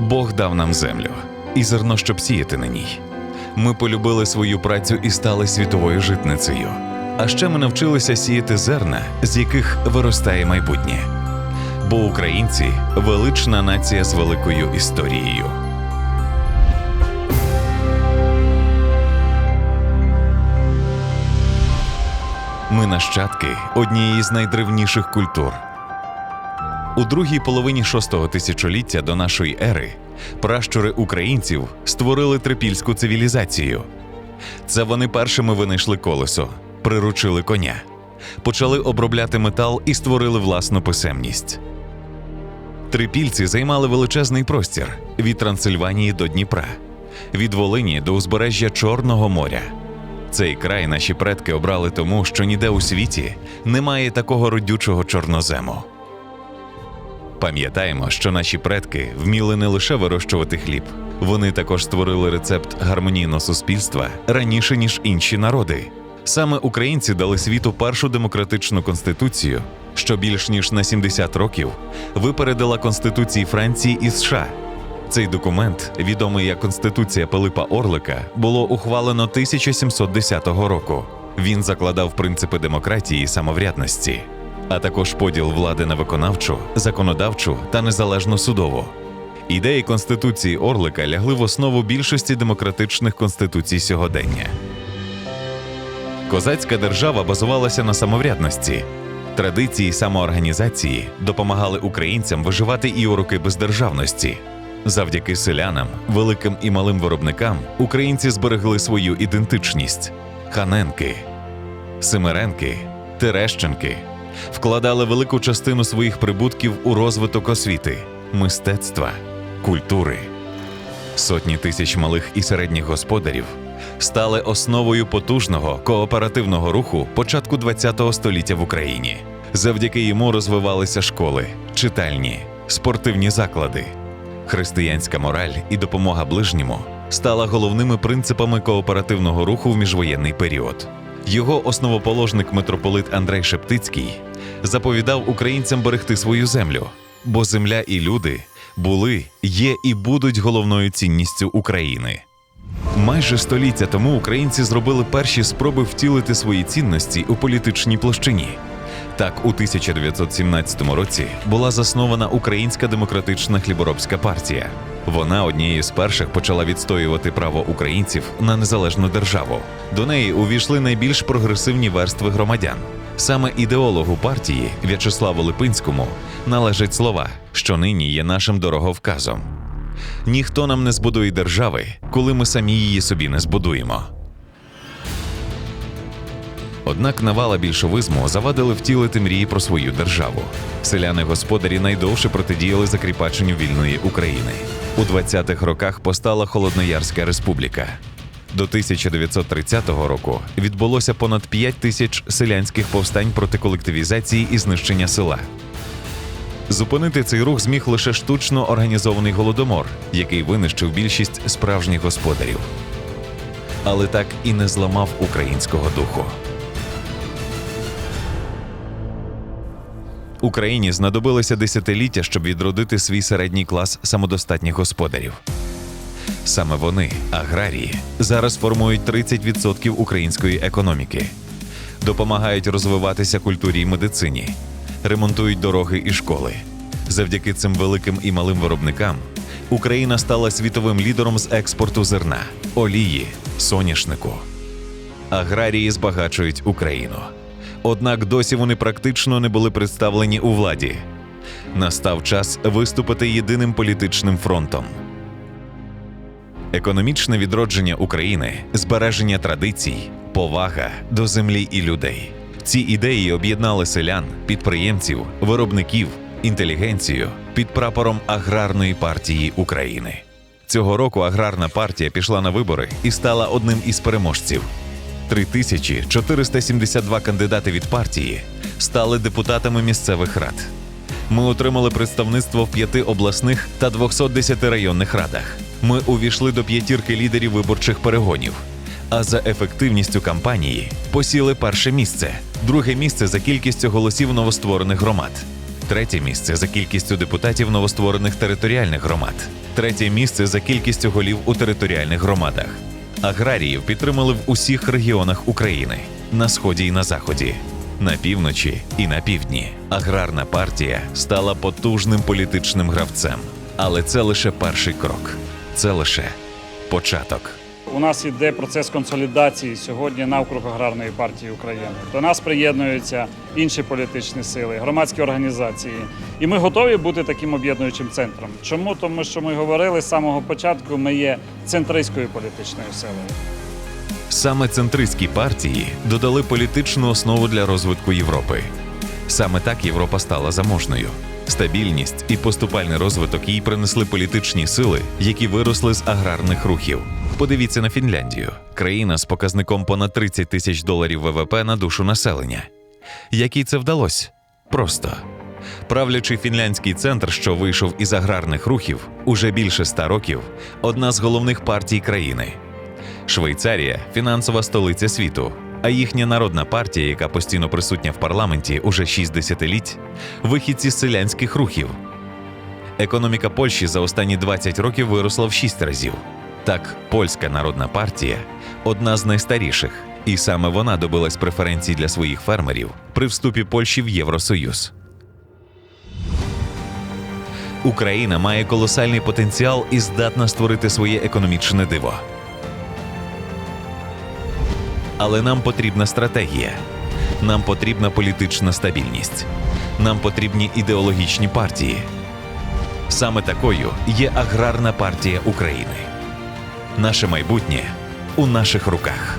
Бог дав нам землю і зерно, щоб сіяти на ній. Ми полюбили свою працю і стали світовою житницею. А ще ми навчилися сіяти зерна, з яких виростає майбутнє. Бо українці велична нація з великою історією. Ми нащадки однієї з найдревніших культур. У другій половині шостого тисячоліття до нашої ери пращури українців створили трипільську цивілізацію. Це вони першими винайшли колесо, приручили коня, почали обробляти метал і створили власну писемність. Трипільці займали величезний простір від Трансильванії до Дніпра, від Волині до узбережжя Чорного моря. Цей край наші предки обрали тому, що ніде у світі немає такого родючого чорнозему. Пам'ятаємо, що наші предки вміли не лише вирощувати хліб, вони також створили рецепт гармонійного суспільства раніше ніж інші народи. Саме українці дали світу першу демократичну конституцію, що більш ніж на 70 років випередила конституції Франції і США. Цей документ, відомий як Конституція Пилипа Орлика, було ухвалено 1710 року. Він закладав принципи демократії і самоврядності, а також поділ влади на виконавчу, законодавчу та незалежну судову. Ідеї Конституції Орлика лягли в основу більшості демократичних конституцій сьогодення. Козацька держава базувалася на самоврядності. Традиції самоорганізації допомагали українцям виживати і у роки бездержавності. Завдяки селянам, великим і малим виробникам українці зберегли свою ідентичність. Ханенки, Семеренки, Терещенки вкладали велику частину своїх прибутків у розвиток освіти, мистецтва, культури. Сотні тисяч малих і середніх господарів стали основою потужного кооперативного руху початку ХХ століття в Україні. Завдяки йому розвивалися школи, читальні, спортивні заклади. Християнська мораль і допомога ближньому стала головними принципами кооперативного руху в міжвоєнний період. Його основоположник митрополит Андрей Шептицький заповідав українцям берегти свою землю, бо земля і люди були, є і будуть головною цінністю України. Майже століття тому українці зробили перші спроби втілити свої цінності у політичній площині. Так, у 1917 році була заснована Українська демократична хліборобська партія. Вона однією з перших почала відстоювати право українців на незалежну державу. До неї увійшли найбільш прогресивні верстви громадян. Саме ідеологу партії В'ячеславу Липинському належать слова, що нині є нашим дороговказом. Ніхто нам не збудує держави, коли ми самі її собі не збудуємо. Однак навала більшовизму завадили втілити мрії про свою державу. Селяни-господарі найдовше протидіяли закріпаченню вільної України. У 20-х роках постала Холодноярська республіка. До 1930 року відбулося понад 5 тисяч селянських повстань проти колективізації і знищення села. Зупинити цей рух зміг лише штучно організований голодомор, який винищив більшість справжніх господарів. Але так і не зламав українського духу. Україні знадобилося десятиліття, щоб відродити свій середній клас самодостатніх господарів. Саме вони, аграрії, зараз формують 30% української економіки, допомагають розвиватися культурі й медицині, ремонтують дороги і школи. Завдяки цим великим і малим виробникам Україна стала світовим лідером з експорту зерна, олії, соняшнику. Аграрії збагачують Україну. Однак досі вони практично не були представлені у владі. Настав час виступити єдиним політичним фронтом. Економічне відродження України, збереження традицій, повага до землі і людей. Ці ідеї об'єднали селян, підприємців, виробників, інтелігенцію під прапором Аграрної партії України. Цього року аграрна партія пішла на вибори і стала одним із переможців. 3472 кандидати від партії стали депутатами місцевих рад. Ми отримали представництво в п'яти обласних та 210 районних радах. Ми увійшли до п'ятірки лідерів виборчих перегонів. А за ефективністю кампанії посіли перше місце, друге місце за кількістю голосів новостворених громад. Третє місце за кількістю депутатів новостворених територіальних громад. Третє місце за кількістю голів у територіальних громадах. Аграріїв підтримали в усіх регіонах України на сході і на заході, на півночі і на півдні. Аграрна партія стала потужним політичним гравцем. Але це лише перший крок. Це лише початок. У нас іде процес консолідації сьогодні навкруг аграрної партії України. До нас приєднуються інші політичні сили, громадські організації, і ми готові бути таким об'єднуючим центром. Чому? Тому що ми говорили з самого початку, ми є центристською політичною силою. Саме центристські партії додали політичну основу для розвитку Європи. Саме так Європа стала заможною. Стабільність і поступальний розвиток їй принесли політичні сили, які виросли з аграрних рухів. Подивіться на Фінляндію, країна з показником понад 30 тисяч доларів ВВП на душу населення. Як їй це вдалося? Просто. Правлячий фінляндський центр, що вийшов із аграрних рухів, уже більше ста років, одна з головних партій країни. Швейцарія фінансова столиця світу, а їхня народна партія, яка постійно присутня в парламенті уже 6 десятиліть, вихідці з селянських рухів. Економіка Польщі за останні 20 років виросла в 6 разів. Так, польська народна партія одна з найстаріших, і саме вона добилась преференцій для своїх фермерів при вступі Польщі в Євросоюз. Україна має колосальний потенціал і здатна створити своє економічне диво. Але нам потрібна стратегія, нам потрібна політична стабільність, нам потрібні ідеологічні партії. Саме такою є аграрна партія України. Наше майбутнє у наших руках.